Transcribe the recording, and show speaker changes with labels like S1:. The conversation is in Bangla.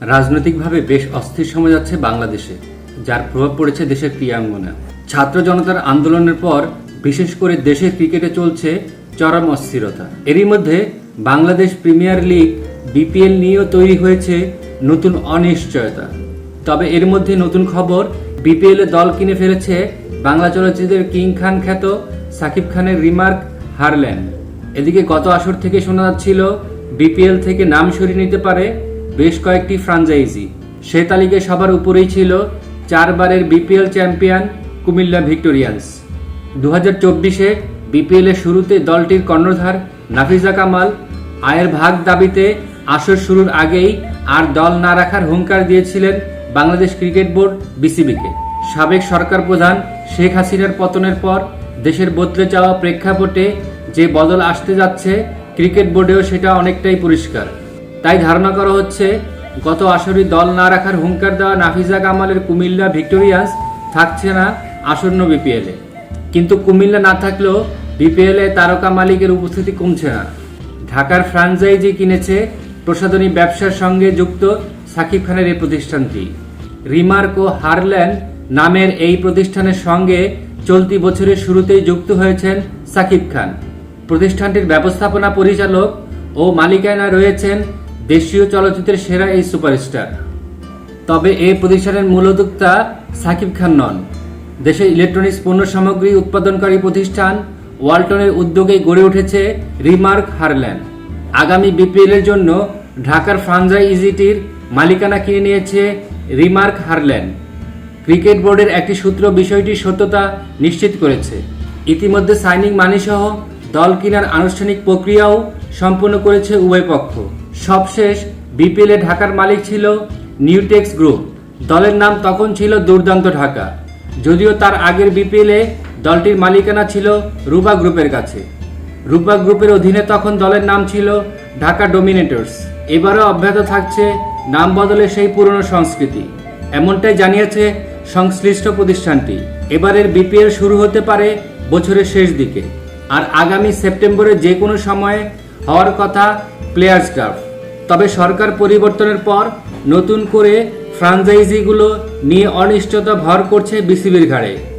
S1: রাজনৈতিকভাবে বেশ অস্থির সময় যাচ্ছে বাংলাদেশে, যার প্রভাব পড়েছে দেশের ক্রীড়াঙ্গনে। ছাত্র জনতার আন্দোলনের পর, বিশেষ করে দেশের ক্রিকেটে চলছে চরম অস্থিরতা। এরই মধ্যে বাংলাদেশ প্রিমিয়ার লিগ, বিপিএল নিয়েও তৈরি হয়েছে নতুন অনিশ্চয়তা। তবে এর মধ্যে নতুন খবর, বিপিএল দল কিনে ফেলেছে বাংলা চলচ্চিত্রের কিং খান খ্যাত সাকিব খানের রিমার্ক হারল্যান্ড এদিকে গত আসর থেকে শোনা যাচ্ছিল, বিপিএল থেকে নাম সরিয়ে নিতে পারে বেশ কয়েকটি ফ্রাঞ্চাইজি। সে তালিকায় সবার উপরেই ছিল চারবারের বিপিএল চ্যাম্পিয়ন কুমিল্লা ভিক্টোরিয়ান্স। দু হাজার চব্বিশে বিপিএল এর শুরুতে দলটির কর্ণধার নাফিজা কামাল আয়ের ভাগ দাবিতে আসর শুরুর আগেই আর দল না রাখার হুঙ্কার দিয়েছিলেন বাংলাদেশ ক্রিকেট বোর্ড বিসিবিকে। সাবেক সরকার প্রধান শেখ হাসিনার পতনের পর দেশের বদলে যাওয়া প্রেক্ষাপটে যে বদল আসতে যাচ্ছে, ক্রিকেট বোর্ডেও সেটা অনেকটাই পরিষ্কার। তাই ধারণা করা হচ্ছে গত আসরে দল না রাখার হুঙ্কার দেওয়া নাফিজা কামালের কুমিল্লা ভিক্টোরিয়ান্স থাকছে না আসন্ন বিপিএলে কিন্তু কুমিল্লা না থাকলেও বিপিএলে তারকা মালিকের উপস্থিতি কমছে না। ঢাকার ফ্রাঞ্চাইজি কিনেছে প্রসাধনী ব্যবসার সঙ্গে যুক্ত সাকিব খানের এই প্রতিষ্ঠানটি। রিমার্ক ও হারল্যান্ড নামের এই প্রতিষ্ঠানের সঙ্গে চলতি বছরের শুরুতেই যুক্ত হয়েছেন সাকিব খান। প্রতিষ্ঠানটির ব্যবস্থাপনা পরিচালক ও মালিকানা রয়েছেন দেশীয় চলচ্চিত্রের সেরা এই সুপারস্টার। তবে এই প্রতিষ্ঠানের মূল উদ্যোক্তা সাকিব খান নন। দেশের ইলেকট্রনিক্স পণ্য সামগ্রী উৎপাদনকারী প্রতিষ্ঠান ওয়ালটনের উদ্যোগে গড়ে উঠেছে রিমার্ক হারল্যান্ড। আগামী বিপিএল এর জন্য ঢাকার ফ্রাঞ্চাইজিটির মালিকানা কিনে নিয়েছে রিমার্ক হারল্যান্ড। ক্রিকেট বোর্ডের একটি সূত্র বিষয়টির সত্যতা নিশ্চিত করেছে। ইতিমধ্যে সাইনিং মানিসহ দল কেনার আনুষ্ঠানিক প্রক্রিয়াও সম্পন্ন করেছে উভয় পক্ষ। সবশেষ বিপিএল ঢাকার মালিক ছিল নিউটেক্স গ্রুপ। দলের নাম তখন ছিল দুর্দান্ত ঢাকা। যদিও তার আগের বিপিএল দলটির মালিকানা ছিল রুবা গ্রুপের কাছে। রূপা গ্রুপের অধীনে তখন দলের নাম ছিল ঢাকা ডোমিনেটর্স। এবারও অব্যাহত থাকছে নাম বদলে সেই পুরনো সংস্কৃতি। এমনটাই জানিয়েছে সংশ্লিষ্ট প্রতিষ্ঠানটি। এবারের বিপিএল শুরু হতে পারে বছরের শেষ দিকে। আর আগামী সেপ্টেম্বরে যে কোনো সময়ে হওয়ার কথা প্লেয়ার্স ড্রাফট তবে সরকার পরিবর্তনের পর নতুন করে ফ্রাঞ্চাইজিগুলো নিয়ে অনিশ্চয়তা ভর করছে বিসিবির ঘাড়ে।